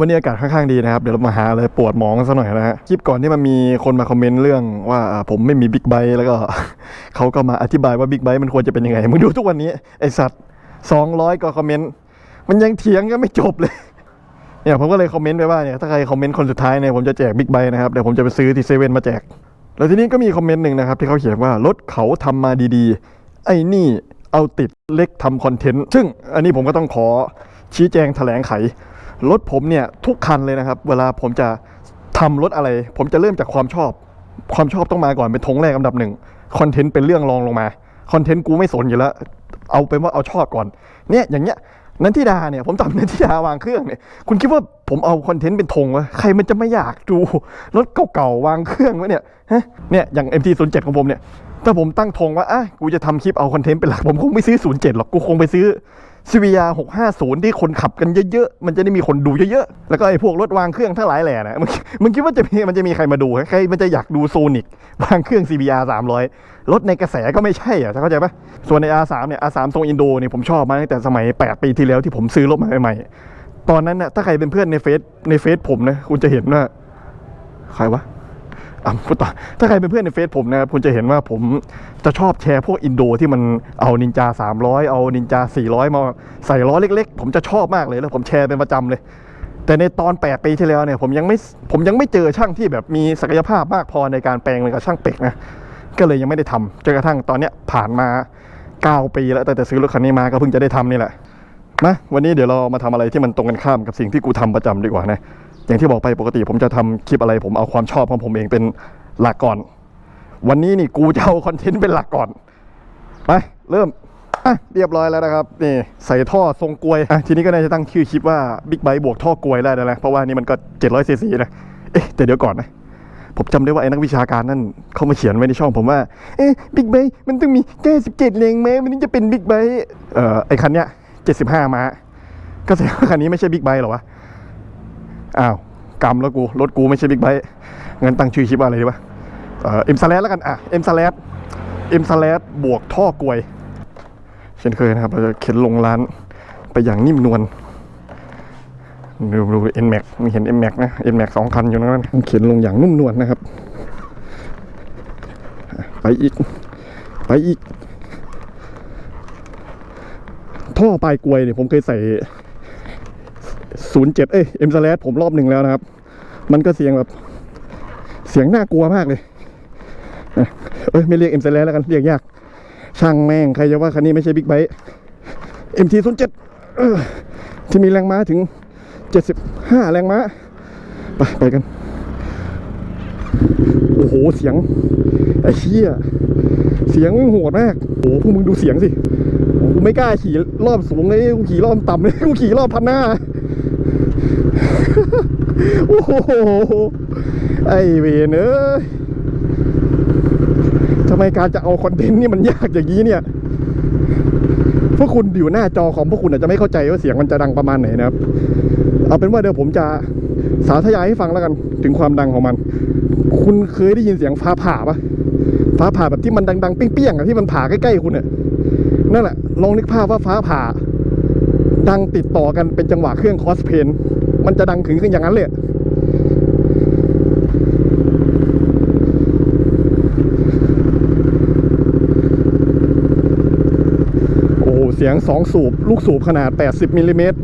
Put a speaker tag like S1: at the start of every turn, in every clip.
S1: วันนี้อากาศค่อนข้างดีนะครับ เดี๋ยวเรามาหาอะไรปวดหมองกันสักหน่อยนะฮะ คลิปก่อนที่มันมีคนมาคอมเมนต์เรื่องว่าผมไม่มีบิ๊กไบค์แล้วก็เขาก็มาอธิบายว่าบิ๊กไบค์มันควรจะเป็นยังไง มึงดูทุกวันนี้ไอสัตว์สองร้อยกว่าคอมเมนต์ มันยังเถียงกันไม่จบเลยเนี่ยผมก็เลยคอมเมนต์ไปว่าเนี่ยถ้าใครคอมเมนต์คนสุดท้ายเนี่ยผมจะแจกบิ๊กไบค์นะครับเดี๋ยวผมจะไปซื้อที่เซเว่นมาแจก แล้วทีนี้ก็มีคอมเมนต์หนึ่งนะครับที่เขาเขียนว่ารถเขาทำมาดีๆ ไอ้นี่เอาติดเล็กทำคอนเทนต์ซึ่งอันนี้ผมก็ต้องขอชี้แจงแถลงไข รถผมเนี่ยทุกคันเลยนะครับ เวลาผมจะทำรถอะไร ผมจะเริ่มจากความชอบ ความชอบต้องมาก่อนเป็นธงแรกอันดับหนึ่งคอนเทนต์เป็นเรื่องรองลงมาคอนเทนต์กูไม่สนอยู่แล้ว เอาเป็นว่าเอาชอบก่อนเนี่ยอย่างเงี้ยนันทิดาเนี่ยผมจำนันทิดาวางเครื่องเนี่ยคุณคิดว่าผมเอาคอนเทนต์เป็นธงวะใครมันจะไม่อยากดูรถเก่าๆวางเครื่องวะเนี่ยฮะเนี่ยอย่าง MT07 ของผมเนี่ยถ้าผมตั้งธงว่าอะกูจะทำคลิปเอาคอนเทนต์เป็นหลักผมคงไม่ซื้อ 07 หรอกกูคงไปซื้อ CVR 650ที่คนขับกันเยอะๆ มันจะได้มีคนดูเยอะๆ แล้วก็ไอ้พวกรถวางเครื่องทั้งหลายแหล่นะมึงมึงคิดว่าจะมีมันจะมีใครมาดูใครมันจะอยากดูโซนิกวางเครื่อง CVR 300 รถในกระแสก็ไม่ใช่อะเข้าใจปะส่วนใน R3 เนี่ย R3 ทรงอินโดเนี่ยผมชอบมาตั้งแต่สมัย 8 ปีที่แล้วที่ผมซื้อรถมาใหม่ๆ ตอนนั้นน่ะถ้าใครเป็นเพื่อนในเฟซในเฟซผมนะคุณจะเห็นว่าใครวะ อะพูดต่อถ้าใครเป็นเพื่อนในเฟซผมนะครับคุณจะเห็นว่าผมจะชอบแชร์พวกอินโดที่มันเอานินจา 300 เอานินจา 400 มาใส่ล้อเล็กๆ ผมจะชอบมากเลยแล้วผมแชร์เป็นประจำเลย แต่ในตอน 8 ปีที่แล้วเนี่ยผมยังไม่ผมยังไม่เจอช่างที่แบบมีศักยภาพมากพอในการแปลงเลยกับช่างเป็กนะก็เลยยังไม่ได้ทำจนกระทั่งตอนเนี้ยผ่านมา 9 ปีแล้วแต่แต่ซื้อรถคันนี้มาก็เพิ่งจะได้ทำนี่แหละมาวันนี้เดี๋ยวเรามาทำอะไรที่มันตรงกันข้ามกับสิ่งที่กูทำประจำดีกว่านะ อย่างที่บอกไปปกติผมจะทำคลิปอะไร ผมเอาความชอบของผมเองเป็นหลักก่อน วันนี้นี่กูจะเอาคอนเทนต์เป็นหลักก่อนไปเริ่มอะเรียบร้อยแล้วนะครับนี่ใส่ท่อทรงกลวยอะทีนี้ก็น่าจะตั้งชื่อคลิปว่าบิ๊กไบค์บวกท่อกลวยได้แล้วนะเพราะว่านี่มันก็700ซีซีนะเอ๊ะแต่เดี๋ยวก่อนนะผมจำได้ว่าไอ้นักวิชาการนั่นเขามาเขียนไว้ในช่องผมว่า เอ๊ะบิ๊กไบค์มันต้องมี97แรงม้ามันถึงจะเป็นบิ๊กไบค์เอ่อไอ้คันเนี้ย75ม้าก็แสดงว่าคันนี้ไม่ใช่บิ๊กไบค์หรอวะ อ้าวกำแล้วกู รถกูไม่ใช่บิ๊กไบค์งั้นตั้งชื่อคลิปอะไรดีวะเอ่อเอ็มสแลแล้วกัน อะเอ็มสแลเอ็มสแลบวกท่อกลวย เช่นเคยนะครับ เราจะเข็นลงร้านไปอย่างนิ่มนวลดูดูเอ็นแม็กมีเห็นเอ็นแม็กนะเอ็นแม็กสองคันอยู่นั้นเข็นลงอย่างนุ่มนวลนะครับ ไปอีก ไปอีก ท่อปลายกลวยเนี่ยผมเคยใส่ ศูนย์เจ็ดเอ้ยเอ็มสแลผมรอบหนึ่งแล้วนะครับ มันก็เสียงแบบเสียงน่ากลัวมากเลยเอ้ยไม่เรียกเอ็มสแลแล้วกัน เรียกยาก ช่างแม่ง ใครจะว่าคันนี้ไม่ใช่บิ๊กไบค์เอ็มทีศูนย์เจ็ดที่มีแรงม้าถึงเจ็ดสิบห้าแรงม้า ไปไปกัน โอ้โห เสียง ไอ้เชี่ยเสียงมึงโหดมาก โอ้พวกมึงดูเสียงสิกูไม่กล้าขี่รอบสูงเลย กูขี่รอบต่ำเลย กูขี่รอบพันหน้า โอ้โหไอเวนเอ้ยทำไมการจะเอาคอนเทนต์นี่มันยากอย่างนี้เนี่ย พวกคุณอยู่หน้าจอของพวกคุณอาจจะไม่เข้าใจว่าเสียงมันจะดังประมาณไหนนะครับ เอาเป็นว่าเดี๋ยวผมจะสาธยายให้ฟังแล้วกัน ถึงความดังของมัน คุณเคยได้ยินเสียงฟ้าผ่าปะฟ้าผ่าแบบที่มันดังๆเปี้ยงๆอะที่มันผ่าใกล้ๆคุณเนี่ยนั่นแหละลองนึกภาพว่าฟ้าผ่า ดังติดต่อกันเป็นจังหวะเครื่องคอสเพน มันจะดังถึงขึ้นอย่างนั้นเลยโอ้โหเสียงสองสูบ ลูกสูบขนาด 80มิลลิเมตร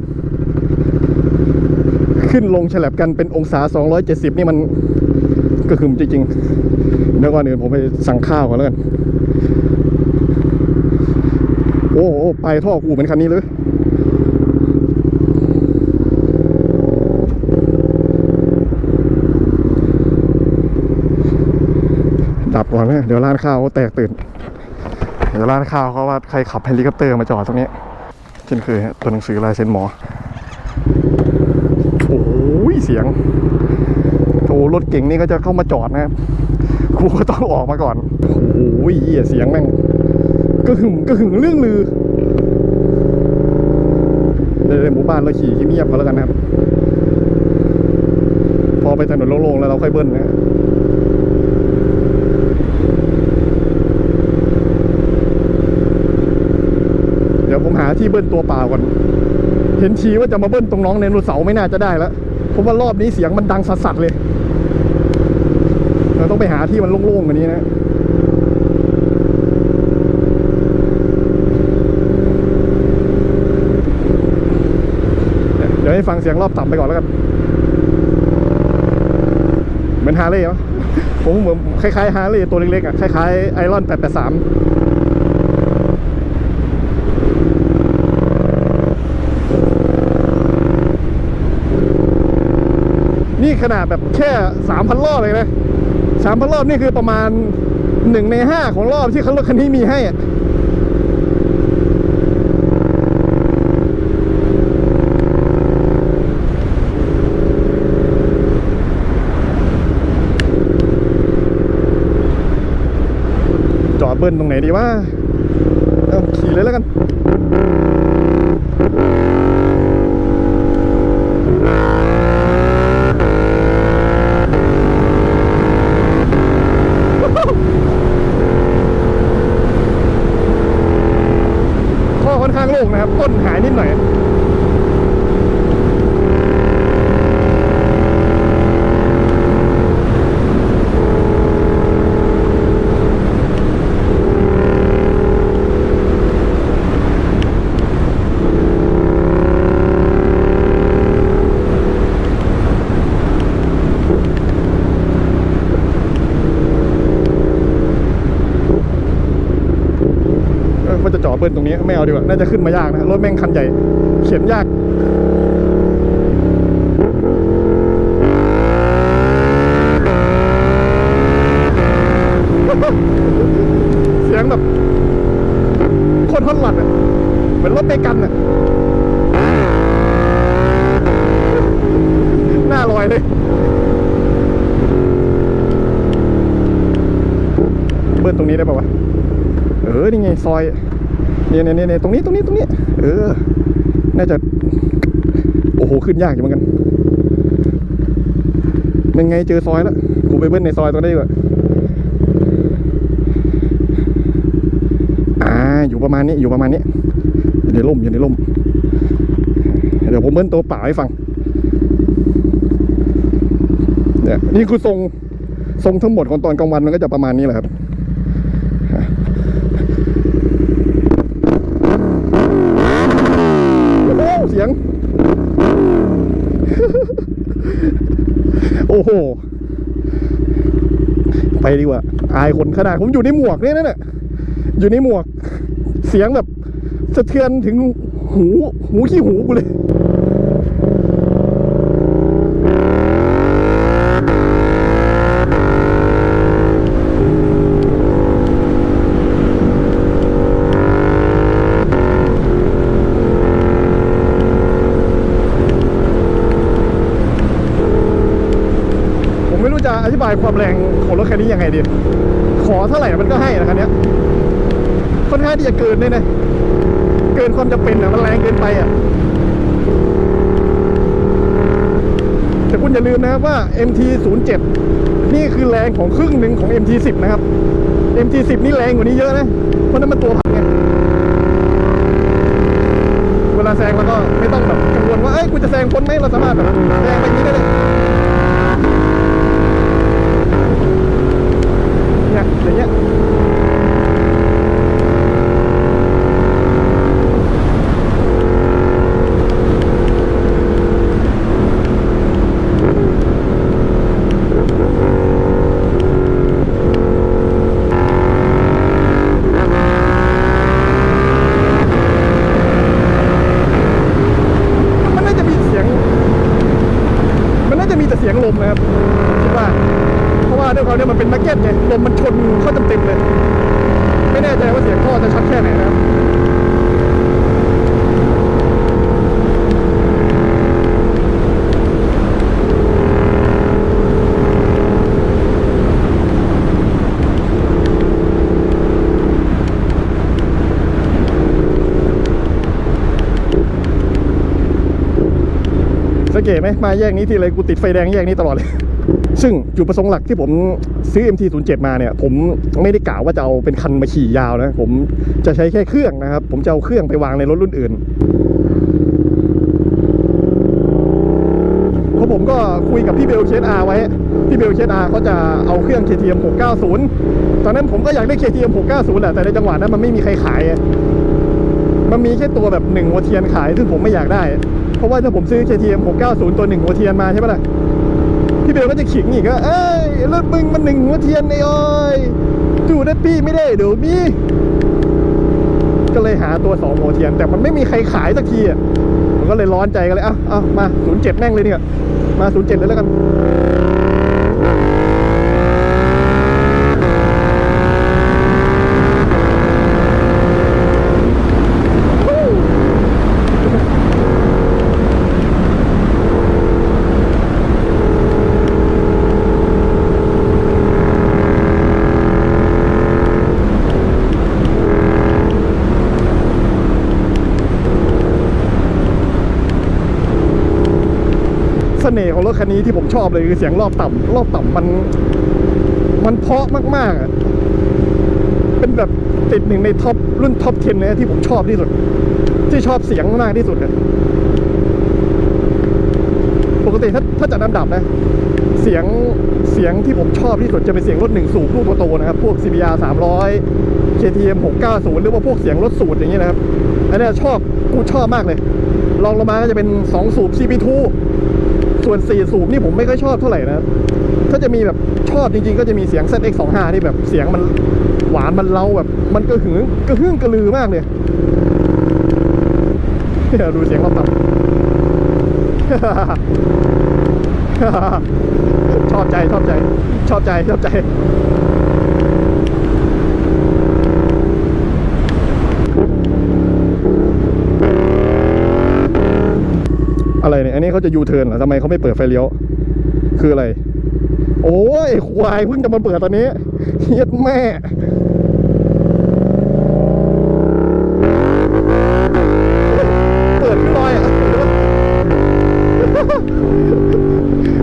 S1: ขึ้นลงฉลับกันเป็นองศา 270 นี่มันก็คือจริงๆเดี๋ยวก่อนอื่นผมไปสั่งข้าวก่อนแล้วกันโอ้โหไปท่อกูเหมือนคันนี้เลย ดับก่อนนะเดี๋ยวร้านข้าวเขาแตกตื่น เดี๋ยวร้านข้าวเขาว่าใครขับเฮลิคอปเตอร์มาจอดตรงนี้เช่นเคยตัวหนังสือลายเซ็นหมอ โอ้ยเสียงโอ้รถเก่งนี่ก็จะเข้ามาจอดนะครับกูก็ต้องออกมาก่อนโอ้ยเสียงแม่งก็หึ่มก็หึ่งเรื่องลือในหมู่บ้านเราขี่เงียบกันแล้วกันนะครับ พอไปถนนโล่งๆแล้วเราค่อยเบิ้ลนะ เบิ้ลตัวเปล่าก่อน เห็นชี้ว่าจะมาเบิ้ลตรงน้องไดโนเสาไม่น่าจะได้แล้วเพราะว่ารอบนี้เสียงมันดังสัสๆเลย เราต้องไปหาที่มันโล่งๆกว่านี้นะเดี๋ยวให้ฟังเสียงรอบต่ำไปก่อนแล้วกัน เหมือนฮาร์เลย์เหรอผมเหมือนคล้ายๆฮาร์เลย์ตัวเล็กๆอะ คล้ายๆไอรอน883นี่ ขนาดแบบแค่สามพันรอบเลยนะสามพันรอบนี่คือประมาณหนึ่งในห้าของรอบที่เขารถคันนี้มีให้อะจอดเบิ้ลตรงไหนดีวะเอาขี่เลยแล้วกัน ข้อค่อนข้างโล่งนะครับ ต้นหายนิดหน่อย เออว่าจะจอดเบิ้ลตรง นี้ไม่เอาดีกว่าน่าจะขึ้นมายากนะรถแม่งคันใหญ่เข็นยากเสียงแบบโคตรฮอนหลัดอะเหมือนรถเมกันอะหน้าลอยเลยเบิ้ลตรงนี้ได้ป่าวะเออนี่ไงซอย เนี่ยเนี่ยเนี่ยตรงนี้ตรงนี้ตรงนี้ เออ น่าจะ โอ้โห ขึ้นยากอยู่เหมือนกันเป็นไงเจอซอยแล้ว กูไปเบิ้ลในซอยตรงนี้กว่าอ่า อยู่ประมาณนี้ อยู่ประมาณนี้อยู่ในร่มอยู่ในร่ม เดี๋ยวผมเบิ้ลตัวเปล่าให้ฟัง เนี่ย นี่คือทรง ทรงทั้งหมดของตอนกลางวันมันก็จะประมาณนี้แหละครับ โอ้โหเสียง โอ้โห ไปดีกว่า อายคนขนาดผมอยู่ในหมวกเนี่ยนั่นแหละอยู่ในหมวก เสียงแบบสะเทือนถึงหู หูขี้หูกูเลย ผมไม่รู้จะ อธิบายความแรงของรถคันนี้ยังไงดี ขอเท่าไหร่มันก็ให้นะคันนี้ค่อนข้างที่จะเกินเลยนะเกินความจำเป็นอะมันแรงเกินไปอะแต่คุณอย่าลืมนะครับว่า MT07 นี่คือแรงของครึ่งหนึ่งของ MT10 นะครับ MT10 นี่แรงกว่านี้เยอะนะเพราะนั้นมันตัวพันไงเวลาแซงเราก็ไม่ต้องแบบกังวลว่าเอ้ยกูจะแซงพ้นไหมเราสามารถแบบแซงไปนี้ได้เลยอย่างเงี้ยมันน่าจะมีเสียง มันน่าจะมีแต่เสียงลมนะครับคิดว่า เพราะว่าด้วยความที่มันเป็นนักเก็ตไงลมมันชนเข้าเต็มๆเลย ไม่แน่ใจว่าเสียงท่อจะชัดแค่ไหนนะครับ เกตไหมมาแยกนี้ที่ไรกูติดไฟแดงแยกนี้ตลอดเลย ซึ่งจุดประสงค์หลักที่ผมซื้อ MT07 มาเนี่ย ผมไม่ได้กล่าวว่าจะเอาเป็นคันมาขี่ยาวนะ ผมจะใช้แค่เครื่องนะครับ ผมจะเอาเครื่องไปวางในรถรุ่นอื่นผราะผมก็คุยกับพี่เบลเคสอาไว้ พี่เบลเคสอาเขาจะเอาเครื่อง KTM 690 ตอนนั้นผมก็อยากได้ KTM 690แหละ แต่ในจังหวะนั้นมันไม่มีใครขาย มันมีแค่ตัวแบบหนึ่งหัวเทียนขายซึ่งผมไม่อยากได้ เพราะว่าถ้าผมซื้อ KTM 690 ตัวหนึ่งหัวเทียนมาใช่ปะล่ะพี่เบลก็จะขิงอีกว่าเอ้ยรถมึงมันหนึ่งหัวเทียนไอ้อ้อยดูนะพี่ไม่ได้เดี๋ยวมีก็เลยหาตัวสองหัวเทียน แต่มันไม่มีใครขายสักทีอะผมก็เลยร้อนใจกันเลยเอ้าเอามา 07 แม่งเลยเนี่ยมา 07เจ็ดเลยแล้วกัน เสน่ห์ของร ถคันนี้ที่ผมชอบเลยคือเสียงรอบต่ำรอบต่ำมัน มันเพาะมากๆอะเป็นแบบติดหนึ่งในท็อปรุ่นท็อป 10 เลยนะที่ผมชอบที่สุด ที่ชอบเสียงมากที่สุดเนี่ยปกติถ้าถ้าจัดอันดับนะ เสียงเสียงที่ผมชอบที่สุดจะเป็นเสียงรถหนึ่งสูบลูกโตนะครับ พวก CBR 300 KTM 690 หรือว่าพวกเสียงรถสูตรอย่างเงี้ยนะครับ อันเนี้ยชอบกูชอบมากเลย ลองลงมาก็จะเป็น 2 สูบ CB2 ส่วน4สูบนี่ผมไม่ค่อยชอบเท่าไหร่นะถ้าจะมีแบบชอบจริงๆ ก็จะมีเสียง ZX25 ที่แบบเสียงมันหวานมันเล้าแบบ มันก็หึงกระหึ่งกระลือมากเลยเดี๋ยดูเสียงรอบต่ำชอบใจชอบใจ ชอบใจชอบใจ อันนี้เขาจะยูเทิร์นเหรอทำไมเขาไม่เปิดไฟเลี้ยว คืออะไร โอ้ยควายเพิ่งจะมาเปิดตอนนี้เฮียดแม่เปิดขึ้นลอยอะ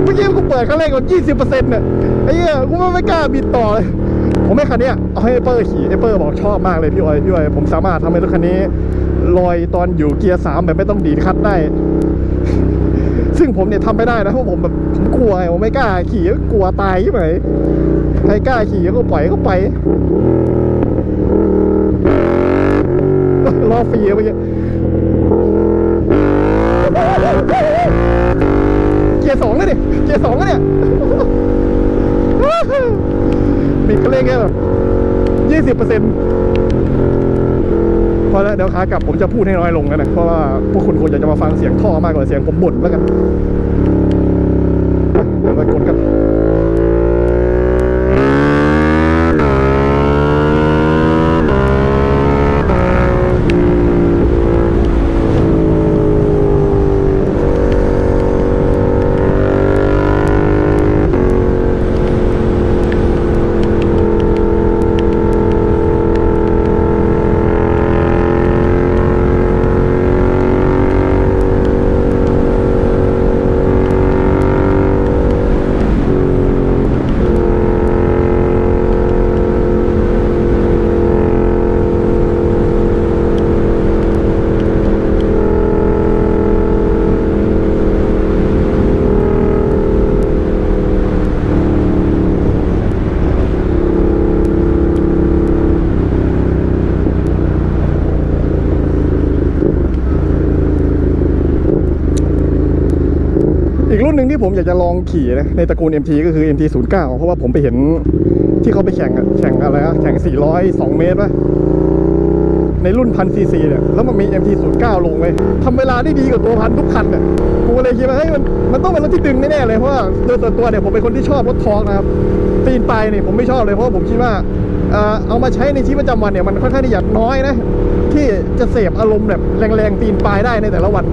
S1: เมื่อกี้กูเปิดครั้งแรกกว่า20เปอร์เซ็นต์เนี่ยไอ้เหี้ยกูไม่กล้าบิดต่อเลยผมไม่คันเนี้ยเอาให้เอเปอร์ขี่เอเปอร์บอกชอบมากเลยพี่ออยพี่ออยผมสามารถทำให้รถคันนี้ลอยตอนอยู่เกียร์สามแบบไม่ต้องดีดคัดได้ ซึ่งผมเนี่ยทำไม่ได้นะเพราะผมแบบผมกลัวไงผมไม่กล้าขี่ก็กลัวตายใช่ไหมใครกล้าขี่ก็ปล่อยเขาไปรอฟรีเมื่อกี้เกียร์สองแล้วดิเกียร์สองแล้วเนี่ยบิดก็เล่นแค่แบบยี่สิบเปอร์เซ็นต์ เดี๋ยวขากลับผมจะพูดให้น้อยลงแล้วนะเพราะว่าพวกคุณควรจะมาฟังเสียงท่อมากกว่าเสียงผมบ่นแล้วกันเดี๋ยวไปกดกัน ที่ผมอยากจะลองขี่นะในตระกูล MT ก็คือ MT09 เพราะว่าผมไปเห็นที่เขาไปแข่งอะแข่งอะไรอะแข่ง 402 เมตรป่ะในรุ่นพันซีซีเนี่ยแล้วมันมี MT09 ลงเลยทำเวลาได้ดีกว่าตัวพันทุกคันเนี่ยกูเลยคิดว่าเฮ้ยมันมันต้องเป็นรถที่ดึงแน่ๆเลยเพราะว่าโดยส่วนตัวเนี่ยผมเป็นคนที่ชอบรถทอร์กนะครับตีนปลายเนี่ยผมไม่ชอบเลยเพราะว่าผมคิดว่าเอามาใช้ในชีวิตประจำวันเนี่ยมันค่อนข้างที่จะน้อยนะที่จะเสพอารมณ์แบบแรงๆตีนปลายได้ในแต่ละวัน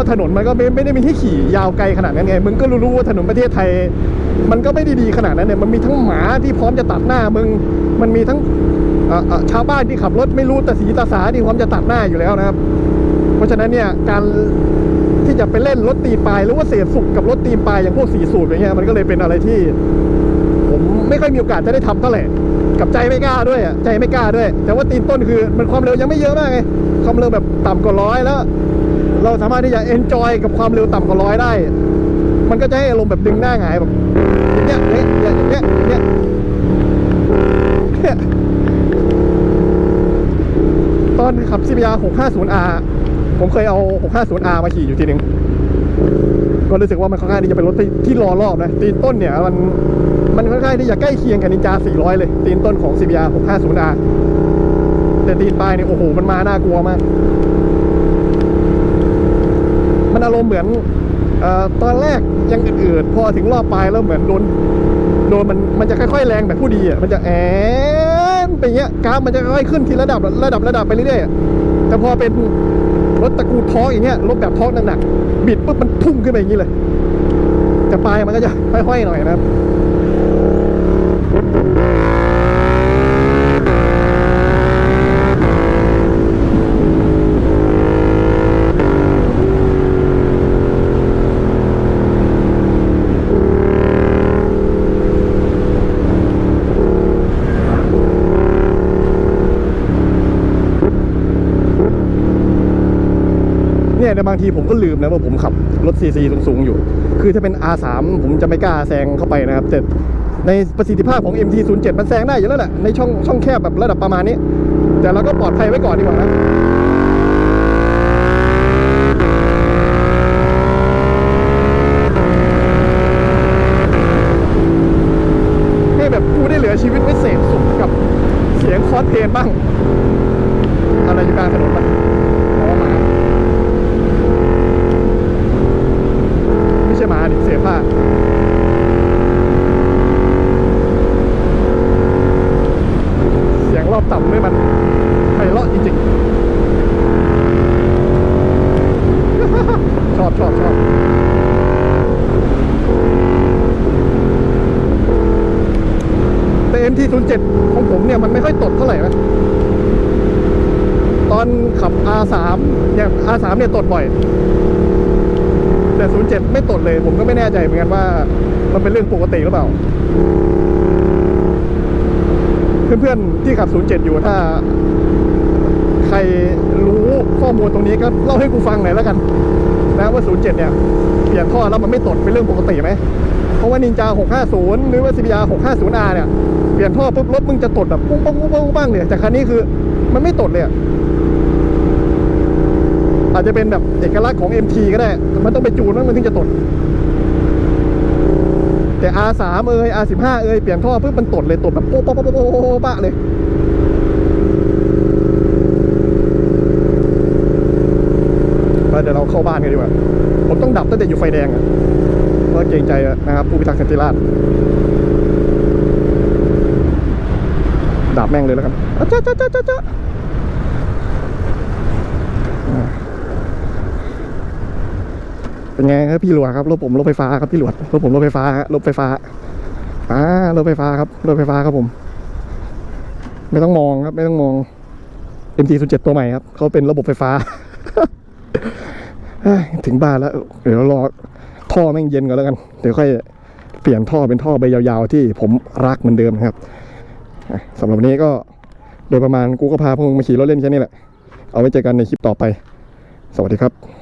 S1: ว่าถนนมันก็ไม่ไม่ได้มีที่ขี่ยาวไกลขนาดนั้นไงมึงก็รู้ว่าถนนประเทศไทย มันก็ไม่ได้ดีขนาดนั้นเนี่ยมันมีทั้งหมาที่พร้อมจะตัดหน้ามึงมันมีทั้งชาวบ้านที่ขับรถไม่รู้แต่สีตาสาที่พร้อมจะตัดหน้าอยู่แล้วนะครับ เพราะฉะนั้นเนี่ยการที่จะไปเล่นรถตีนปลายหรือว่าเสพสุขกับรถตีนปลายอย่างพวกสีสูตรอย่างเงี้ยมันก็เลยเป็นอะไรที่ ผมไม่ค่อยมีโอกาสจะได้ทำเท่าไหร่กับใจไม่กล้าด้วยใจไม่กล้าด้วย แต่ว่าตีนต้นคือมันความเร็วยังไม่เยอะมากไงความเร็วแบบต่ำกว่าร้อยแล้ว เราสามารถที่จะ enjoy กับความเร็วต่ำกว่าร้อยได้ มันก็จะให้อารมณ์แบบดึงหน้าหงายแบบอย่างเงี้ยอย่างเงี้ยอย่างเงี้ยอย่างเงี้ยเนี่ยตอนขับ CBR 650R ผมเคยเอา 650R มาขี่อยู่ทีนึง ก็รู้สึกว่ามันค่อนข้างที่จะเป็นรถที่ที่รอรอบนะ ตีนต้นเนี่ยมันมันค่อนข้างที่จะใกล้เคียงกับนินจา 400 เลย ตีนต้นของ CBR 650R แต่ตีนปลายเนี่ยโอ้โห มันมาน่ากลัวมาก มันอารมณ์เหมือนออตอนแรกยังอืดๆพอถึงรอบปลายแล้วเหมือนโดนโดนมันมันจะค่อยๆแรงแบบผู้ดีอะมันจะแอนไปเงี้ยกราฟมันจะค่อยขึ้นทีระดับระดับระดับไปเรื่อยๆแต่พอเป็นรถตระกูลท้ออย่างเงี้ยรถแบบท้อหนักๆบิดปุ๊บมันพุ่งขึ้นไปอย่างนี้เลยแต่ปลายมันก็จะค่อยๆหน่อยนะครับ เนี่ยในบางทีผมก็ลืมนะว่าผมขับรถ CC สูงๆอยู่ คือถ้าเป็น R3 ผมจะไม่กล้าแซงเข้าไปนะครับแต่ในประสิทธิภาพของ MT07 มันแซงได้อยู่แล้วแหละในช่องช่องแคบแบบระดับประมาณนี้ แต่เราก็ปลอดภัยไว้ก่อนดีกว่านะ ให้แบบกูได้เหลือชีวิตไว้เสพสุขกับเสียงคอร์สเพลงบ้าง อะไรอยู่กลางถนนปะอ๋อหมา ไม่ใช่หมาดิเสียผ้า เสียงรอบต่ำด้วยมันไพเราะจริงๆ ชอบชอบชอบแต่ MT07 ของผมเนี่ย มันไม่ค่อยตดเท่าไหร่นะตอนขับ R3 อย่าง R3 เนี่ยตดบ่อย แต่ 07 ไม่ตดเลย ผมก็ไม่แน่ใจเหมือนกันว่า มันเป็นเรื่องปกติหรือเปล่า เพื่อนๆ ที่ขับ 07 อยู่ถ้าใครรู้ข้อมูลตรงนี้ก็เล่าให้กูฟังหน่อยแล้วกัน นะว่า 07 เนี่ย เปลี่ยนท่อแล้วมันไม่ตดเป็นเรื่องปกติไหม เพราะว่านินจา 650 หรือว่า CBR 650R เนี่ย เปลี่ยนท่อปุ๊บรถมึงจะตดแบบปุ้งปังปุ้งปังปุ้งปังเนี่ยแต่คันนี้คือมันไม่ตดเลยอาจจะเป็นแบบเอกลักษณ์ของ MT ก็ได้ มันต้องไปจูนมันถึงจะตด แต่ R3 เอ่ย R15 เอ่ยเปลี่ยนท่อปุ๊บมันตดเลยตดแบบโป๊ะโป๊ะโป๊ะโป๊ะโป๊ะโป๊ะปะเลย เดี๋ยวเราเข้าบ้านกันดีกว่าผมต้องดับตั้งแต่อยู่ไฟแดงเพราะเกรงใจนะครับผู้พิทักษ์สันติราษฎร์ดับแม่งเลยแล้วกันจ้าจ้าจ้าจ้าจ้าเป็นไงครับพี่หลวงครับรถผมรถไฟฟ้าครับพี่หลวงรถผมรถไฟฟ้ารถไฟฟ้าอ่ารถไฟฟ้าครับรถไฟฟ้าครับผม ไม่ต้องมองครับไม่ต้องมอง MT07 ตัวใหม่ครับเขาเป็นระบบไฟฟ้า ถึงบ้านแล้ว เดี๋ยวรอท่อแม่งเย็นก่อนแล้วกัน เดี๋ยวค่อยเปลี่ยนท่อเป็นท่อใบยาวๆที่ผมรักเหมือนเดิมนะครับสำหรับวันนี้ก็โดยประมาณกูก็พาพวกมึงมาขี่รถเล่นแค่นี้แหละ เอาไว้เจอกันในคลิปต่อไป สวัสดีครับ